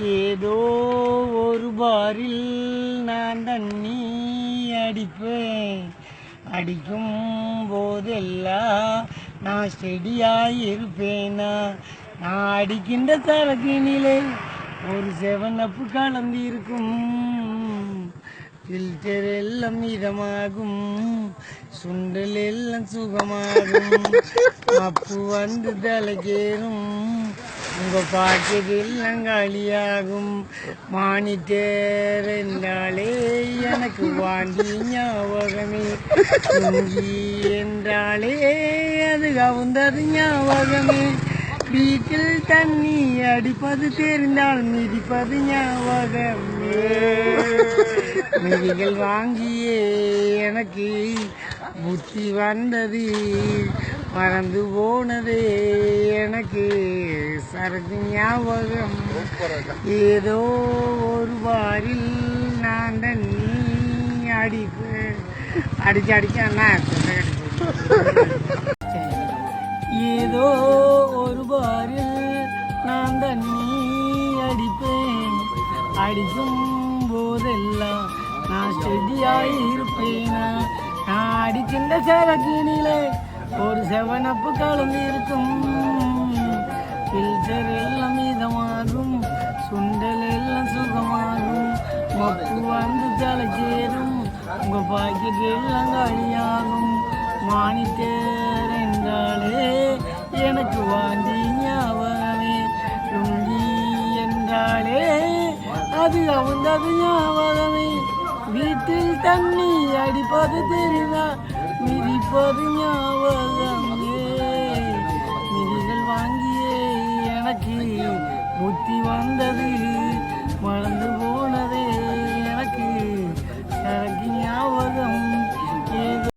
ஏதோ ஒரு பாரில் நான் தண்ணி அடிப்பேன். அடிக்கும் போதெல்லாம் நான் செடியாய் இருப்பேனா நான் அடிக்கின்ற சரக்கினிலே ஒரு செவனப்பு கலந்து இருக்கும் ஃபில்டர் எல்லாம் இதமாகும். சுண்டல் எல்லாம் சுகமாகும். அப்பு வந்து தலைக்கேறும். உங்க பாக்கெட் எல்லாம் காலியாகும் மானிட்டர் என்றாலே எனக்கு வாண்டி ஞாபகமே துங்கி என்றாலே அது கவுந்தது ஞாபகமே வீட்டில் தண்ணி அடிப்பது தெரிந்தால் மிதிப்பது ஞாபகமே நீங்கள் வாங்கியே எனக்கு புத்தி வந்தது மறந்து போனது எனக்கு சரக்கு ஞாபகம். ஏதோ ஒரு பாரில் நான் தண்ணி அடிப்பேன். அடிச்சு அடிச்சான்னா ஏதோ ஒரு பாரில் நான் தண்ணி அடிப்பேன். அடிக்கும் போதெல்லாம் நான் செடியாய் இருப்பேனா நான் அடிக்கின்ற சரக்கினிலே ஒரு செவனப்பு கலந்து இருக்கும். ஃபில்டர் எல்லாம் இதமாகும் சுண்டல் எல்லாம் சுகமாகும். மப்பு வந்து தலை சேரும் உங்க பாக்கெட் எல்லாம் காலியாகும். மானிட்டர் என்றாலே எனக்கு வாந்தி ஞாபகமே. லுங்கி என்றாலே அது அவந்தது ஞாபகமே. வீட்டில் தண்ணி அடிப்பது தெரியுமா மிதிப்பது ஞாபகமே. மிதிகள் வாங்கியே எனக்கு. புத்தி வந்தது மறந்து போ